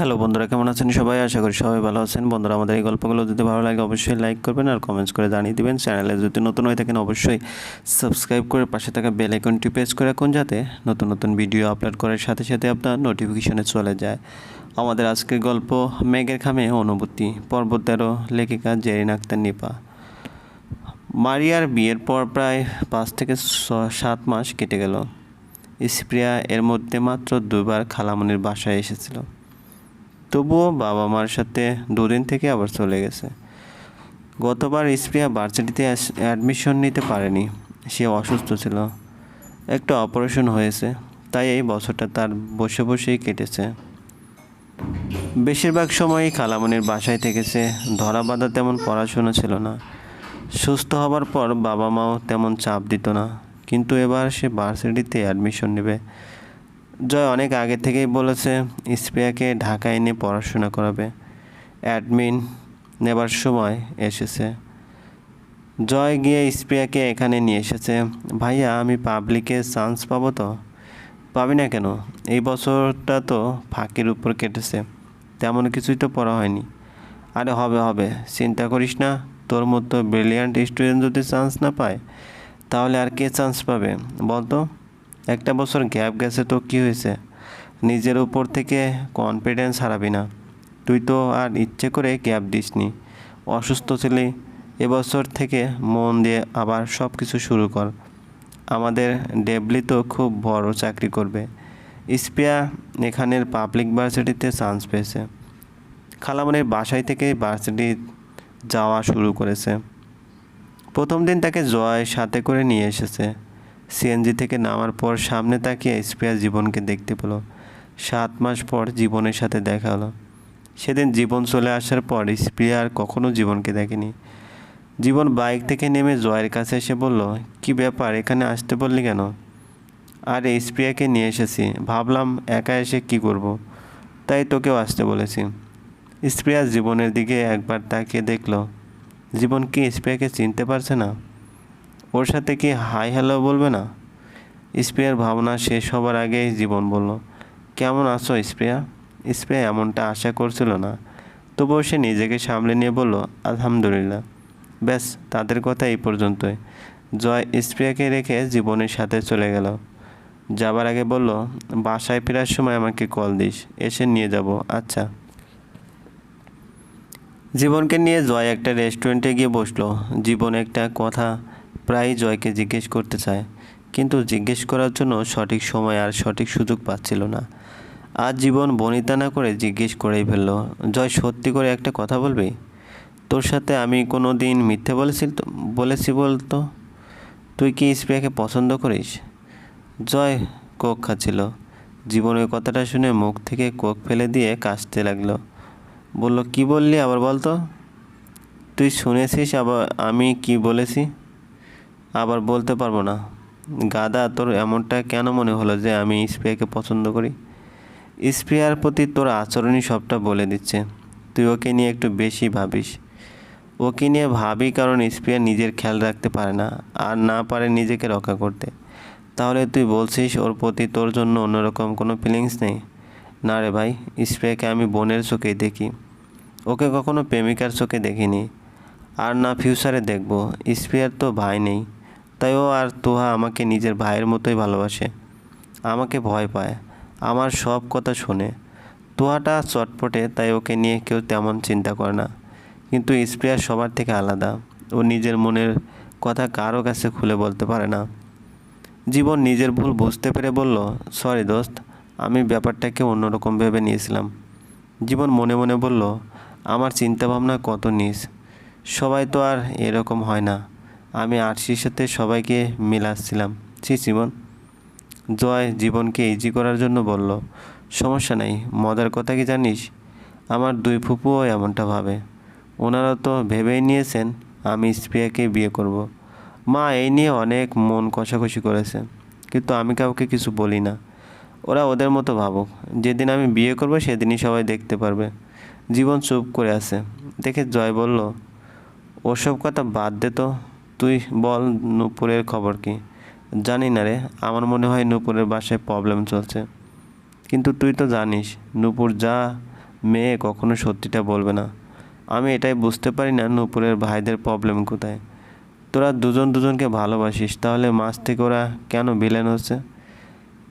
Hello বন্ধুরা, কেমন আছেন সবাই? আশা করি সবাই ভালো আছেন। বন্ধুরা, আমাদের এই গল্পগুলো যদি ভালো লাগে অবশ্যই লাইক করবেন আর কমেন্টস করে জানিয়ে দিবেন। চ্যানেলে যদি নতুন হয়ে থাকেন, অবশ্যই সাবস্ক্রাইব করে পাশে থাকা বেল আইকনটি প্রেস করে রাখুন যাতে নতুন নতুন ভিডিও আপলোড করার সাথে সাথে আপনার নোটিফিকেশনে চলে যায়। আমাদের আজকের গল্প, মেঘের খামে অনুভূতি পর্ব তেরো লেখিকা জেরিন আক্তার নিপা। মারিয়ার বিয়ের পর প্রায় পাঁচ থেকে সাত মাস কেটে গেল। স্প্রিয়া এর মধ্যে মাত্র দুবার খালামনির বাসায় এসেছিল। তবুও বাবা মার সাথে দুদিন থেকে আবার চলে গেছে। গতবার স্প্রিয়া ভার্সিটিতে অ্যাডমিশন নিতে পারেনি। সে অসুস্থ ছিল। একটা অপারেশন হয়েছে। তাই এই বছরটা তার বসে বসেই কেটেছে। বেশিরভাগ সময়ই খালামনির বাসায় থেকেছে। ধরা বাঁধা তেমন পড়াশোনা ছিল না। সুস্থ হবার পর বাবা মাও তেমন চাপ দিত না। কিন্তু এবার সে ভার্সিটিতে অ্যাডমিশন নেবে। জয় অনেক আগে থেকেই বলেছে স্প্রিয়াকে ঢাকায় এনে পড়াশোনা করাবে। অ্যাডমিন নেবার সময় এসেছে। জয় গিয়ে স্প্রিয়াকে এখানে নিয়ে এসেছে। ভাইয়া, আমি পাবলিকে চান্স পাবো তো? পাবি না কেন? এই বছরটা তো ফাঁকির উপর কেটেছে। তেমন কিছুই তো পড়া হয়নি। আরে হবে হবে। চিন্তা করিস না। তোর মতো ব্রিলিয়ান্ট স্টুডেন্ট যদি চান্স না পায়, তাহলে আর কে চান্স পাবে? বলতো একটা বছর গ্যাপ গেছে তো কী হয়েছে? নিজের উপর থেকে কনফিডেন্স হারাবি না। তুই তো আর ইচ্ছে করে গ্যাপ দিসনি। অসুস্থ ছিলি। এবছর থেকে মন দিয়ে আবার সব কিছু শুরু কর। আমাদের ডেবলি তো খুব বড় চাকরি করবে। স্পিয়া এখানের পাবলিক ভার্সিটিতে চান্স পেয়েছে। খালামনের বাসায় থেকেই ভার্সিটি যাওয়া শুরু করেছে। প্রথম দিন তাকে জয় সাথে করে নিয়ে এসেছে। সিএনজি থেকে নামার পর সামনে তাকিয়ে স্প্রিয়া জীবনকে দেখতে পেল। সাত মাস পর জীবনের সাথে দেখা হলো। সেদিন জীবন চলে আসার পর স্প্রিয়া আর কখনো জীবনকে দেখেনি। জীবন বাইক থেকে নেমে জয়ের কাছে এসে বলল, কি ব্যাপার, এখানে আসতে বললি কেন? আর স্প্রিয়াকে নিয়ে এসেছি। ভাবলাম একা এসে কি করব। তাই তোকেও আসতে বলেছি। স্প্রিয়া জীবনের দিকে একবার তাকিয়ে দেখল, জীবন কি স্প্রিয়াকে চিনতে পারছে না? ওর সাথে কি হাই হ্যালো বলবে না? স্প্রিয়ার ভাবনা শেষ হবার আগেই জীবন বলল, কেমন আছো স্প্রিয়া? স্প্রিয়া এমনটা আশা করছিল না। তবুও সে নিজেকে সামলে নিয়ে বলল, আলহামদুলিল্লাহ। ব্যাস, তাদের কথা এই পর্যন্তই। জয় স্প্রিয়াকে রেখে জীবনের সাথে চলে গেল। যাবার আগে বলল, বাসায় ফেরার সময় আমাকে কল দিস, এসে নিয়ে যাব আচ্ছা। জীবনকে নিয়ে জয় একটা রেস্টুরেন্টে গিয়ে বসল। জীবন একটা কথা প্রায়ই জয়কে জিজ্ঞেস করতে চায়, কিন্তু জিজ্ঞেস করার জন্য সঠিক সময় আর সঠিক সুযোগ পাচ্ছিল না। আজ জীবন বনিতা না করে জিজ্ঞেস করেই ফেলল, জয়, সত্যি করে একটা কথা বলবি? তোর সাথে আমি কোনো দিন মিথ্যে বলেছি তো বলেছি বলতো? তুই কি স্প্রিয়াকে পছন্দ করিস? জয় কোক খাচ্ছিল। জীবনের কথাটা শুনে মুখ থেকে কোক ফেলে দিয়ে কাশতে লাগল। বলল, কি বললি আবার বলতো? তুই শুনেছিস আবার আমি কি বলেছি? আবার বলতে পারব না। গাদা, তোর এমনটা কেন মনে হলো যে আমি স্প্রিয়াকে পছন্দ করি? স্প্রিয়ার প্রতি তোর আচরণই সবটা বলে দিচ্ছে। তুই ওকে নিয়ে একটু বেশি ভাবিস। ওকে নিয়ে ভাবি কারণ স্প্রিয়া নিজের খেয়াল রাখতে পারে না আর না পারে নিজেকে রক্ষা করতে। তাহলে তুই বলছিস ওর প্রতি তোর জন্য অন্যরকম কোনো ফিলিংস নেই? না রে ভাই, স্প্রেকে আমি বোনের চোখেই দেখি। ওকে কখনো প্রেমিকার চোখে দেখিনি। আর না ফিউচারে দেখব। স্প্রেয়ার তো ভাই নেই। তাই ও আর তোহা আমাকে নিজের ভাইয়ের মতোই ভালোবাসে। আমাকে ভয় পায়, আমার সব কথা শোনে। তোহাটা চটপটে তাই ওকে নিয়ে কেউ তেমন চিন্তা করে না। কিন্তু স্প্রিয়া সবার থেকে আলাদা। ও নিজের মনের কথা কারও কাছে খুলে বলতে পারে না। জীবন নিজের ভুল বুঝতে পেরে বলল, সরি দোস্ত, আমি ব্যাপারটাকে অন্যরকম ভেবে নিয়েছিলাম। জীবন মনে মনে বলল, আমার চিন্তাভাবনা কত নিস। সবাই তো আর এরকম হয় না। আমি আরশির সাথে সবাইকে মিলাচ্ছিলাম। ছি, জীবন। জয় জীবনকে ইজি করার জন্য বলল। সমস্যা নেই, মজার কথা কি জানিস? আমার দুই ফুপুও এমনটা ভাবে। ওনারা তো ভেবেই নিয়েছেন আমি স্প্রিয়াকে বিয়ে করব। মা এই নিয়ে অনেক মন কষাকষি করেছে, কিন্তু আমি কাউকে কিছু বলি না। ওরা ওদের মতো ভাবুক। যেদিন আমি বিয়ে করব সেদিনই সবাই দেখতে পারবে। জীবন চুপ করে আছে। দেখে জয় বলল, ওসব কথা বাদ দে তো। তুই বল নূপুরের খবর কি? জানি না রে, আমার মনে হয় নূপুরের বাসায় প্রবলেম চলছে। কিন্তু তুই তো জানিস, নূপুর যা মেয়ে কখনো সত্যিটা বলবে না। আমি এটাই বুঝতে পারি না নূপুরের ভাইদের প্রবলেম কোথায়। তোরা দুজন দুজনকে ভালোবাসিস, তাহলে মাছ থেকে ওরা কেন ভিলেন হচ্ছে?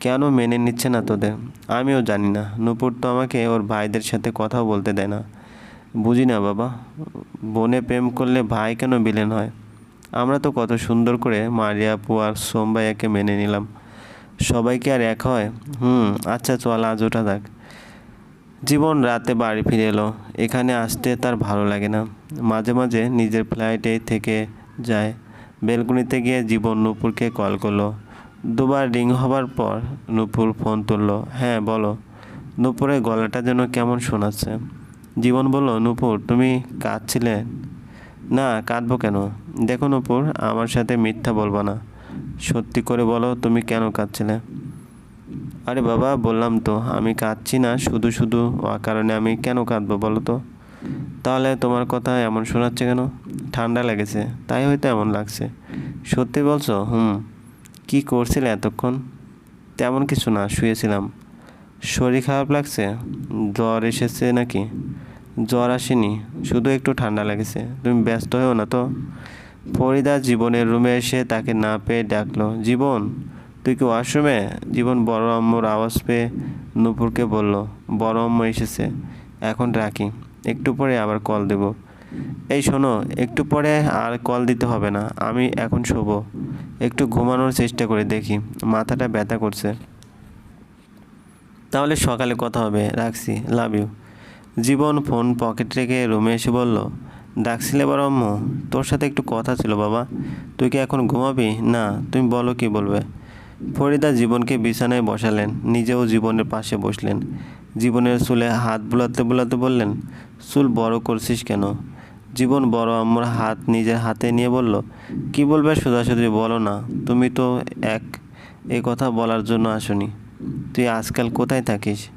কেন মেনে নিচ্ছে না তোদের? আমিও জানি না, নূপুর তো আমাকে ওর ভাইদের সাথে কথাও বলতে দেয় না। বুঝি না বাবা, বোনে প্রেম করলে ভাই কেন ভিলেন হয়? আমরা তো কত সুন্দর করে মারিয়া, আপু আর সোমবাইয়াকে মেনে নিলাম। সবাইকে আর এক হয়? হুম আচ্ছা চল, আজ ওটা দেখ। জীবন রাতে বাড়ি ফিরে এলো। এখানে আসতে তার ভালো লাগে না। মাঝে মাঝে নিজের ফ্লাইটে থেকে যায়। বেলকুনিতে গিয়ে জীবন নূপুরকে কল করল। দুবার রিং হবার পর নূপুর ফোন তুললো। হ্যাঁ বলো। নূপুরের গলাটা যেন কেমন শোনাচ্ছে। জীবন বলল, নূপুর, তুমি কাঁদছিলে? না, কাঁদবো কেন? দেখো নূপুর, আমার সাথে মিথ্যা বলব না। সত্যি করে বলো, তুমি কেন কাঁদছিলে? আরে বাবা, বললাম তো, আমি কাঁদছি না, শুধু শুধু কারণে আমি কেন কাঁদবো বলো তো? তাহলে তোমার কথা এমন শোনাচ্ছে কেন? ঠান্ডা লেগেছে, তাই হয়তো এমন লাগছে। সত্যি বলছো? হুম। কি করছিলে এতক্ষণ? তেমন কিছু না, শুয়েছিলাম। শরীর খারাপ লাগছে? জ্বর এসেছে নাকি? জ্বর আসেনি, শুধু একটু ঠান্ডা লেগেছে। তুমি ব্যস্ত হও না তো? ফরিদা জীবনের রুমে এসে তাকে না পেয়ে ডাকলো, জীবন, তুই কি ওয়াশরুমে? জীবন বড় আম্মুর আওয়াজ পেয়ে নূপুরকে বলল, বড় আম্মু এসেছে, এখন রাখি, একটু পরে আবার কল দেব। এই শোনো, একটু পরে আর কল দিতে হবে না, আমি এখন শোবো, একটু ঘুমানোর চেষ্টা করে দেখি, মাথাটা ব্যথা করছে। তাহলে সকালে কথা হবে, রাখছি, লাভ ইউ। জীবন ফোন পকেট রেখে রুমে এসে বলল, ডাকছিলে বড় আম্মু, তোর সাথে একটু কথা ছিল বাবা। তুই কি এখন ঘুমাবি? না, তুমি বলো কি বলবে? ফরিদা জীবনকে বিছানায় বসালেন, নিজেও জীবনের পাশে বসলেন। জীবনের চুলে হাত বুলাতে বুলাতে বললেন, চুল বড় করছিস কেন? জীবন বড় আম্মুর হাত নিজের হাতে নিয়ে বলল, কি বলবে সোজাসুজি বলো না, তুমি তো এক। এ কথা বলার জন্য আসনি। তুই আজকাল কোথায় থাকিস?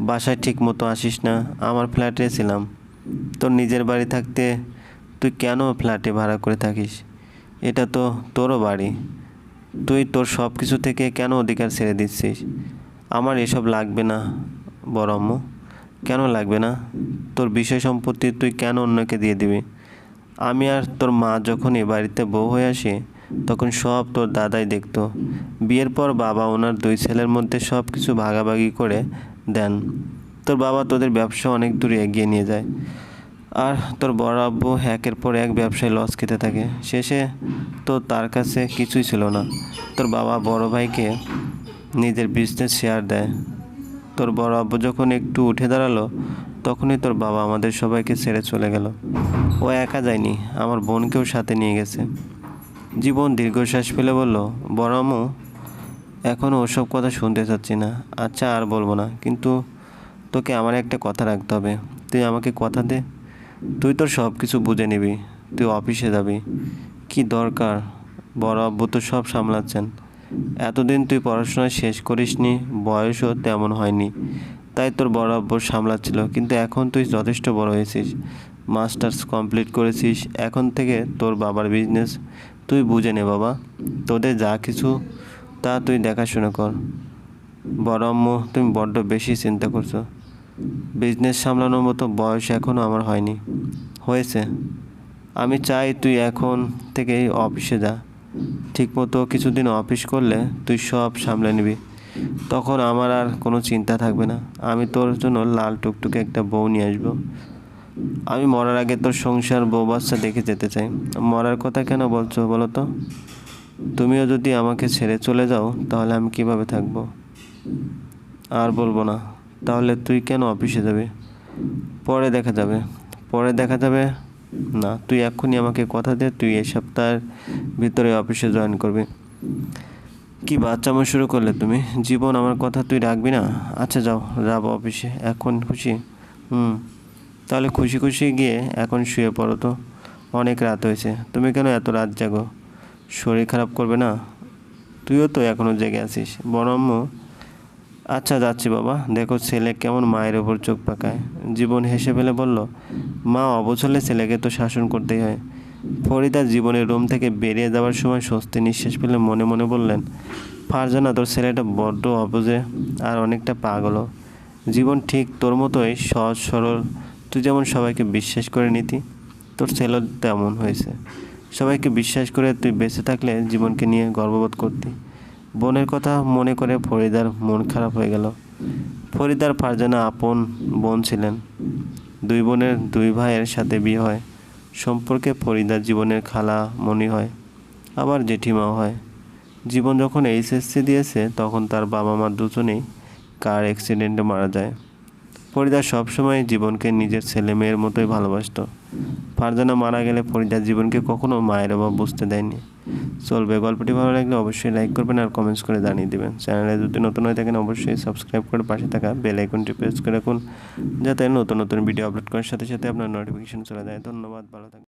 বাসায় ঠিক মতো আসিস না, আমার ফ্ল্যাটে ছিলাম। তোর নিজের বাড়ি থাকতে তুই কেন ফ্ল্যাটে ভাড়া করে থাকিস? এটা তো তোরও বাড়ি। তুই তোর সব কিছু থেকে কেন অধিকার ছেড়ে দিচ্ছিস? আমার এসব লাগবে না, বড় আম্মু। কেন লাগবে না? তোর বিষয় সম্পত্তি তুই কেন অন্যকে দিয়ে দিবি? আমি আর তোর মা যখন এ বাড়িতে বউ হয়ে আসি, তখন সব তোর দাদাই দেখতো। বিয়ের পর বাবা, ওনার দুই ছেলের মধ্যে সব কিছু ভাগাভাগি করে দেন। তোর বাবা তোদের ব্যবসা অনেক দূরে এগিয়ে নিয়ে যায়। আর তোর বড় আব্বু একের পর এক ব্যবসায় লস খেতে থাকে। শেষে তো তার কাছে কিছুই ছিল না। তোর বাবা বড় ভাইকে নিজের বিজনেস শেয়ার দেয়। তোর বড় আব্বু যখন একটু উঠে দাঁড়াল, তখনই তোর বাবা আমাদের সবাইকে ছেড়ে চলে গেল। ও একা যায়নি, আমার বোনকেও সাথে নিয়ে গেছে। জীবন দীর্ঘশ্বাস ফেলে বলল, বড় এখনও ওসব কথা শুনতে চাচ্ছি না। আচ্ছা আর বলব না। কিন্তু তোকে আমার একটা কথা রাখতে হবে। তুই আমাকে কথা দে। তুই তোর সব কিছু বুঝে নিবি। তুই অফিসে যাবি। কি দরকার? বড় আব্বু তো সব সামলাচ্ছেন। এতদিন তুই পড়াশোনা শেষ করিসনি। বয়সও তেমন হয়নি। তাই তোর বড় আব্বু সামলাচ্ছিল। কিন্তু এখন তুই যথেষ্ট বড় হয়েছিস। মাস্টার্স কমপ্লিট করেছিস। এখন থেকে তোর বাবার বিজনেস তুই বুঝে নে বাবা। তোদের যা কিছু তা তুই দেখাশোনা কর। বড় তুমি বড্ড বেশি চিন্তা করছ। বিজনেস সামলানোর মতো বয়স এখনও আমার হয়নি। হয়েছে। আমি চাই তুই এখন থেকেই অফিসে যা। ঠিক ঠিকমতো কিছুদিন অফিস করলে তুই সব সামলে নিবি। তখন আমার আর কোনো চিন্তা থাকবে না। আমি তোর জন্য লাল টুকটুকে একটা বউ নিয়ে আসব। আমি মরার আগে তোর সংসার বউ বাচ্চা দেখে যেতে চাই। মরার কথা কেন বলছো বলো তো? তুমিও যদি আমাকে ছেড়ে চলে যাও, তাহলে আমি কীভাবে থাকব? আর বলব না। তাহলে তুই কেন অফিসে যাবি? পরে দেখা যাবে। পরে দেখা যাবে? না, তুই এক্ষুনি আমাকে কথা দে, তুই এই সপ্তাহের ভিতরে অফিসে জয়েন করবি। কি বাচ্চামো শুরু করলে তুমি? জীবন আমার কথা তুই রাখবি না? আচ্ছা যাও, যাব অফিসে। এখন খুশি? হুম। তাহলে খুশি খুশি গিয়ে এখন শুয়ে পড়ো তো। অনেক রাত হয়েছে। তুমি কেন এত রাত জাগো? শরীর খারাপ করবে না? তুইও তো এখনও জেগে আছিস। বড় আম্মু? আচ্ছা যাচ্ছি বাবা। দেখো ছেলে কেমন মায়ের ওপর চোখ পাকায়। জীবন হেসে ফেলে বলল, মা অবচলে ছেলেকে তো শাসন করতেই হয়। ফরিদা জীবনের রুম থেকে বেরিয়ে যাওয়ার সময় স্বস্তি নিঃশ্বাস ফেলে মনে মনে বললেন, ফারজানা, তোর ছেলেটা বড্ড অবুঝে আর অনেকটা পাগলও। জীবন ঠিক তোর মতোই সহজ সরল। তুই যেমন সবাইকে বিশ্বাস করে নিতি, তোর ছেলেও তেমন হয়েছে। সবাইকে বিশ্বাস করে তুই বেঁচে থাকলে জীবনকে নিয়ে গর্ববোধ করতি। বোনের কথা মনে করে ফরিদার মন খারাপ হয়ে গেল। ফরিদার ফারজানা আপন বোন ছিলেন। দুই বোনের দুই ভাইয়ের সাথে বিয়ে হয়। সম্পর্কে ফরিদার জীবনের খালা মনি হয়, আবার জেঠিমাও হয়। জীবন যখন এইচএসসি দিয়েছে, তখন তার বাবা মা দুজনেই কার অ্যাক্সিডেন্টে মারা যায়। ফরিদা সবসময় জীবনকে নিজের ছেলে মেয়ের মতোই ভালোবাসত। ফারজানা মারা গেলে ফরিদার জীবনকে কখনো মায়ের অভাব বুঝতে দেয়নি। চলবে গল্পটি ভালো লাগলে অবশ্যই লাইক করবেন আর কমেন্টস করে জানিয়ে দেবেন। চ্যানেলে যদি নতুন হয়ে থাকেন অবশ্যই সাবস্ক্রাইব করে পাশে থাকা বেল আইকনটি প্রেস করে রাখুন, যাতে নতুন নতুন ভিডিও আপলোড করার সাথে সাথে আপনার নোটিফিকেশন চলে যায়। ধন্যবাদ, ভালো থাকবেন।